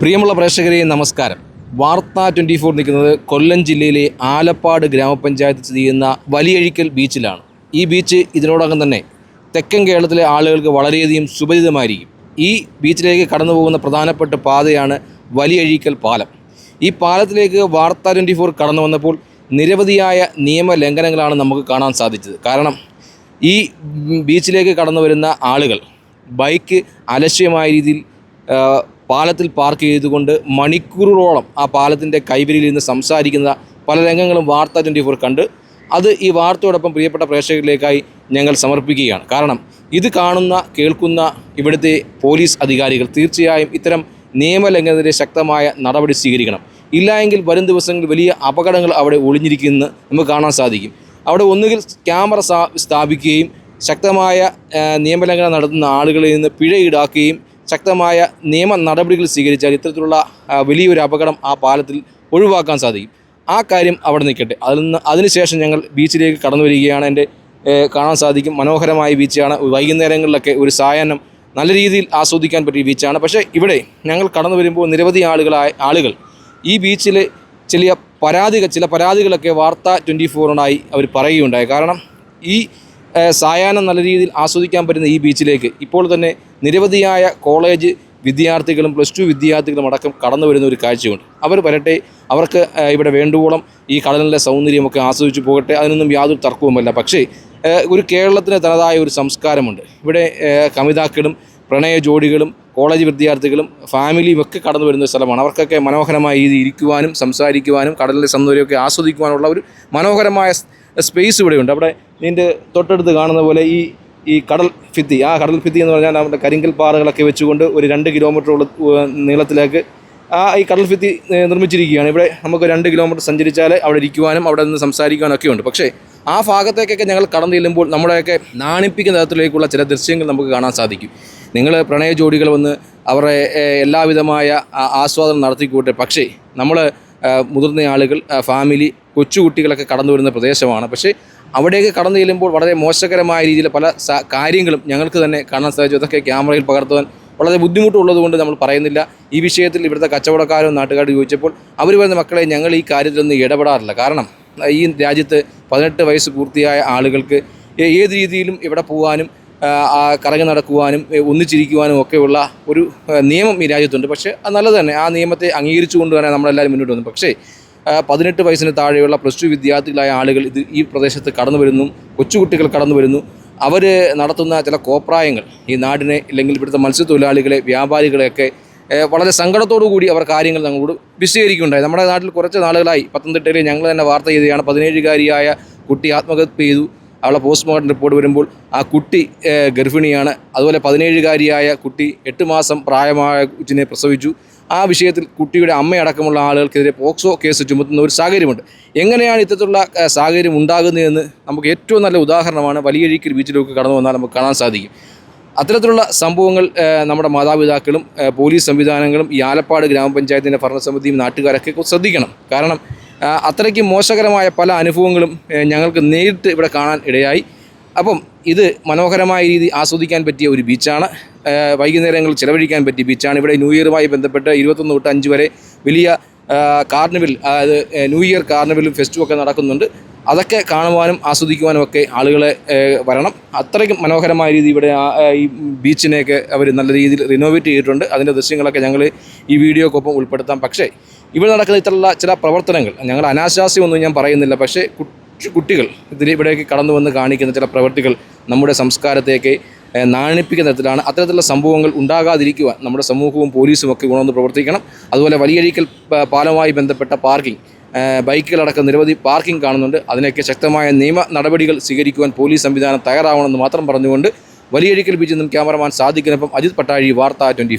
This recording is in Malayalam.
പ്രിയമുള്ള പ്രേക്ഷകരെ നമസ്കാരം. വാർത്ത ട്വന്റി ഫോർ നിൽക്കുന്നത് കൊല്ലം ജില്ലയിലെ ആലപ്പാട് ഗ്രാമപഞ്ചായത്ത് സ്ഥിതി ചെയ്യുന്ന വലിയഴിക്കൽ ബീച്ചിലാണ്. ഈ ബീച്ച് ഇതിനോടകം തന്നെ തെക്കൻ കേരളത്തിലെ ആളുകൾക്ക് വളരെയധികം സുപരിതമായിരിക്കും ഈ ബീച്ചിലേക്ക് കടന്നു പോകുന്ന പ്രധാനപ്പെട്ട പാതയാണ് വലിയഴിക്കൽ പാലം. ഈ പാലത്തിലേക്ക് വാർത്ത ട്വന്റി ഫോർ കടന്നു വന്നപ്പോൾ നിരവധിയായ നിയമലംഘനങ്ങളാണ് നമുക്ക് കാണാൻ സാധിച്ചത്. കാരണം ഈ ബീച്ചിലേക്ക് കടന്നു വരുന്ന ആളുകൾ ബൈക്ക് അലക്ഷ്യമായ രീതിയിൽ പാലത്തിൽ പാർക്ക് ചെയ്തുകൊണ്ട് മണിക്കൂറുകളോളം ആ പാലത്തിന്റെ കൈവരിയിൽ നിന്ന് സംസാരിക്കുന്ന പല രംഗങ്ങളും വാർത്ത ട്വന്റി ഫോർ കണ്ട് അത് ഈ വാർത്തയോടൊപ്പം പ്രിയപ്പെട്ട പ്രേക്ഷകരിലേക്കായി ഞങ്ങൾ സമർപ്പിക്കുകയാണ്. കാരണം ഇത് കാണുന്ന കേൾക്കുന്ന ഇവിടുത്തെ പോലീസ് അധികാരികൾ തീർച്ചയായും ഇത്തരം നിയമലംഘനത്തിന്റെ ശക്തമായ നടപടി സ്വീകരിക്കണം. ഇല്ലായെങ്കിൽ വരും ദിവസങ്ങളിൽ വലിയ അപകടങ്ങൾ അവിടെ ഒളിഞ്ഞിരിക്കുന്നു നമുക്ക് കാണാൻ സാധിക്കും. അവിടെ ഒന്നുകിൽ ക്യാമറ സ്ഥാപിക്കുകയും ശക്തമായ നിയമലംഘനം നടത്തുന്ന ആളുകളിൽ നിന്ന് പിഴ ഈടാക്കുകയും ശക്തമായ നിയമ നടപടികൾ സ്വീകരിച്ചാൽ ഇത്തരത്തിലുള്ള വലിയൊരു അപകടം ആ പാലത്തിൽ ഒഴിവാക്കാൻ സാധിക്കും. ആ കാര്യം അവിടെ നിൽക്കട്ടെ. അതിൽ നിന്ന് അതിനുശേഷം ഞങ്ങൾ ബീച്ചിലേക്ക് കടന്നു വരികയാണ്. എന്റെ കാണാൻ സാധിക്കും. മനോഹരമായ ബീച്ചാണ്. വൈകുന്നേരങ്ങളിലൊക്കെ ഒരു സായാഹ്നം നല്ല രീതിയിൽ ആസ്വദിക്കാൻ പറ്റിയ ബീച്ചാണ്. പക്ഷേ ഇവിടെ ഞങ്ങൾ കടന്നു വരുമ്പോൾ നിരവധി ആളുകളായ ആളുകൾ ഈ ബീച്ചിൽ ചില പരാതികൾ ചില പരാതികളൊക്കെ വാർത്ത ട്വന്റി ഫോറിനായി അവർ പറയുകയുണ്ടായി. കാരണം ഈ സായാഹ്നം നല്ല രീതിയിൽ ആസ്വദിക്കാൻ പറ്റുന്ന ഈ ബീച്ചിലേക്ക് ഇപ്പോൾ തന്നെ നിരവധിയായ കോളേജ് വിദ്യാർത്ഥികളും പ്ലസ് ടു വിദ്യാർത്ഥികളും അടക്കം കടന്നു വരുന്ന ഒരു കാഴ്ചയുണ്ട്. അവർ വരട്ടെ അവർക്ക് ഇവിടെ വേണ്ടുവോളം ഈ കടലിലെ സൗന്ദര്യമൊക്കെ ആസ്വദിച്ചു പോകട്ടെ അതിനൊന്നും യാതൊരു തർക്കവുമല്ല. പക്ഷേ ഒരു കേരളത്തിന് തനതായ ഒരു സംസ്കാരമുണ്ട്. ഇവിടെ കവിതാക്കളും പ്രണയ ജോഡികളും കോളേജ് വിദ്യാർത്ഥികളും ഫാമിലിയും ഒക്കെ കടന്നു വരുന്ന സ്ഥലമാണ്. അവർക്കൊക്കെ മനോഹരമായ രീതിയിൽ ഇരിക്കുവാനും സംസാരിക്കുവാനും കടലിലെ സൗന്ദര്യമൊക്കെ ആസ്വദിക്കുവാനുള്ള ഒരു മനോഹരമായ സ്പേസ് ഇവിടെയുണ്ട്. അവിടെ ഇതിന്റെ തൊട്ടടുത്ത് കാണുന്ന പോലെ ഈ ഈ കടൽ ഭിത്തി ആ കടൽ ഭിത്തി എന്ന് പറഞ്ഞാൽ നമ്മുടെ കരിങ്കൽ പാറകളൊക്കെ വെച്ചുകൊണ്ട് ഒരു രണ്ട് കിലോമീറ്റർ നീളത്തിലേക്ക് ആ ഈ കടൽ ഭിത്തി നിർമ്മിച്ചിരിക്കുകയാണ്. ഇവിടെ നമുക്ക് രണ്ട് കിലോമീറ്റർ സഞ്ചരിച്ചാൽ അവിടെ ഇരിക്കുവാനും അവിടെ നിന്ന് സംസാരിക്കുവാനും ഒക്കെ ഉണ്ട്. പക്ഷേ ആ ഭാഗത്തേക്കൊക്കെ ഞങ്ങൾ കടന്നു ചെല്ലുമ്പോൾ നമ്മളെയൊക്കെ നാണിപ്പിക്കുന്ന തരത്തിലേക്കുള്ള ചില ദൃശ്യങ്ങൾ നമുക്ക് കാണാൻ സാധിക്കും. നിങ്ങൾ പ്രണയ ജോഡികൾ വന്ന് അവരുടെ എല്ലാവിധമായ ആസ്വാദനം നടത്തിക്കൂട്ടെ. പക്ഷേ നമ്മൾ മുതിർന്ന ആളുകൾ ഫാമിലി കൊച്ചുകുട്ടികളൊക്കെ കടന്നു വരുന്ന പ്രദേശമാണ്. പക്ഷേ അവിടേക്ക് കടന്നു ചെല്ലുമ്പോൾ വളരെ മോശകരമായ രീതിയിൽ പല കാര്യങ്ങളും ഞങ്ങൾക്ക് തന്നെ കാണാൻ സാധിച്ചു. അതൊക്കെ ക്യാമറയിൽ പകർത്തുവാൻ വളരെ ബുദ്ധിമുട്ടുള്ളത് കൊണ്ട് നമ്മൾ പറയുന്നില്ല. ഈ വിഷയത്തിൽ ഇവിടുത്തെ കച്ചവടക്കാരും നാട്ടുകാരും ചോദിച്ചപ്പോൾ അവർ പറയുന്ന മക്കളെ ഞങ്ങൾ ഈ കാര്യത്തിലൊന്നും ഇടപെടാറില്ല. കാരണം ഈ രാജ്യത്ത് പതിനെട്ട് വയസ്സ് പൂർത്തിയായ ആളുകൾക്ക് ഏത് രീതിയിലും ഇവിടെ പോകാനും കറങ്ങി നടക്കുവാനും ഒന്നിച്ചിരിക്കുവാനും ഒക്കെയുള്ള ഒരു നിയമം ഈ രാജ്യത്തുണ്ട്. പക്ഷേ അത് നല്ലത് തന്നെ. ആ നിയമത്തെ അംഗീകരിച്ചുകൊണ്ട് തന്നെ നമ്മളെല്ലാവരും മുന്നോട്ട് വന്നു. പക്ഷേ പതിനെട്ട് വയസ്സിന് താഴെയുള്ള പ്ലസ് ടു വിദ്യാർത്ഥികളായ ആളുകൾ ഇത് ഈ പ്രദേശത്ത് കടന്നു വരുന്നു കൊച്ചുകുട്ടികൾ കടന്നു വരുന്നു. അവർ നടത്തുന്ന ചില കോപ്രായങ്ങൾ ഈ നാടിനെ അല്ലെങ്കിൽ ഇവിടുത്തെ മത്സ്യത്തൊഴിലാളികളെ വ്യാപാരികളെയൊക്കെ വളരെ കൂടി അവർ കാര്യങ്ങൾ ഞങ്ങളോട് വിശദീകരിക്കുകയുണ്ടായി. നമ്മുടെ നാട്ടിൽ കുറച്ച് നാളുകളായി പത്തനംതിട്ടയിൽ ഞങ്ങൾ തന്നെ വാർത്ത ചെയ്തതാണ് പതിനേഴുകാരിയായ കുട്ടി ആത്മഹത്യ ചെയ്തു. അവളെ പോസ്റ്റ്മോർട്ടം റിപ്പോർട്ട് വരുമ്പോൾ ആ കുട്ടി ഗർഭിണിയാണ്. അതുപോലെ പതിനേഴുകാരിയായ കുട്ടി എട്ട് മാസം പ്രായമായ കുറ്റിനെ പ്രസവിച്ചു. ആ വിഷയത്തിൽ കുട്ടിയുടെ അമ്മയടക്കമുള്ള ആളുകൾക്കെതിരെ പോക്സോ കേസ് ചുമത്തുന്ന ഒരു സാഹചര്യമുണ്ട്. എങ്ങനെയാണ് ഇത്തരത്തിലുള്ള സാഹചര്യം ഉണ്ടാകുന്നതെന്ന് നമുക്ക് ഏറ്റവും നല്ല ഉദാഹരണമാണ് വലിയഴിക്കൽ ബീച്ചിലേക്ക് കടന്നു വന്നാൽ നമുക്ക് കാണാൻ സാധിക്കും. അത്തരത്തിലുള്ള സംഭവങ്ങൾ നമ്മുടെ മാതാപിതാക്കളും പോലീസ് സംവിധാനങ്ങളും ഈ ആലപ്പാട് ഗ്രാമപഞ്ചായത്തിന്റെ ഭരണസമിതിയും നാട്ടുകാരൊക്കെ ശ്രദ്ധിക്കണം. കാരണം അത്രയ്ക്ക് മോശകരമായ പല അനുഭവങ്ങളും ഞങ്ങൾക്ക് നേരിട്ട് ഇവിടെ കാണാൻ ഇടയായി. അപ്പം ഇത് മനോഹരമായ രീതി ആസ്വദിക്കാൻ പറ്റിയ ഒരു ബീച്ചാണ്. വൈകുന്നേരങ്ങൾ ചിലവഴിക്കാൻ പറ്റിയ ബീച്ചാണ്. ഇവിടെ ന്യൂ ഇയറുമായി ബന്ധപ്പെട്ട് ഇരുപത്തൊന്ന് തൊട്ട് അഞ്ച് വരെ വലിയ കാർണിവൽ അതായത് ന്യൂ ഇയർ കാർണിവലും ഫെസ്റ്റും ഒക്കെ നടക്കുന്നുണ്ട്. അതൊക്കെ കാണുവാനും ആസ്വദിക്കുവാനും ഒക്കെ ആളുകളെ വരണം. അത്രയ്ക്കും മനോഹരമായ രീതി ഇവിടെ ഈ ബീച്ചിനെയൊക്കെ അവർ നല്ല രീതിയിൽ റിനോവേറ്റ് ചെയ്തിട്ടുണ്ട്. അതിന്റെ ദൃശ്യങ്ങളൊക്കെ ഞങ്ങൾ ഈ വീഡിയോക്കൊപ്പം ഉൾപ്പെടുത്താം. പക്ഷേ ഇവിടെ നടക്കുന്ന ഇത്തരമുള്ള ചില പ്രവർത്തനങ്ങൾ ഞങ്ങൾ അനാശാസ്യമൊന്നും ഞാൻ പറയുന്നില്ല പക്ഷേ കുട്ടി- കുട്ടികൾ ഇതിൽ ഇവിടേക്ക് കടന്നു വന്ന് കാണിക്കുന്ന ചില പ്രവൃത്തികൾ നമ്മുടെ സംസ്കാരത്തേക്ക് നാണിപ്പിക്കുന്ന തരത്തിലാണ് അത്തരത്തിലുള്ള സംഭവങ്ങൾ ഉണ്ടാകാതിരിക്കുവാൻ നമ്മുടെ സമൂഹവും പോലീസും ഒക്കെ ഉണർന്ന് പ്രവർത്തിക്കണം. അതുപോലെ വലിയഴിക്കൽ പാലവുമായി ബന്ധപ്പെട്ട പാർക്കിംഗ് ബൈക്കുകളടക്കം നിരവധി പാർക്കിംഗ് കാണുന്നുണ്ട്. അതിനൊക്കെ ശക്തമായ നിയമ നടപടികൾ സ്വീകരിക്കുവാൻ പോലീസ് സംവിധാനം തയ്യാറാവണമെന്ന് മാത്രം പറഞ്ഞുകൊണ്ട് വലിയഴിക്കൽ ബീച്ചിൽ നിന്നും ക്യാമറമാൻ സാദിഖിനൊപ്പം അജിത് പട്ടാഴി വാർത്ത ട്വന്റി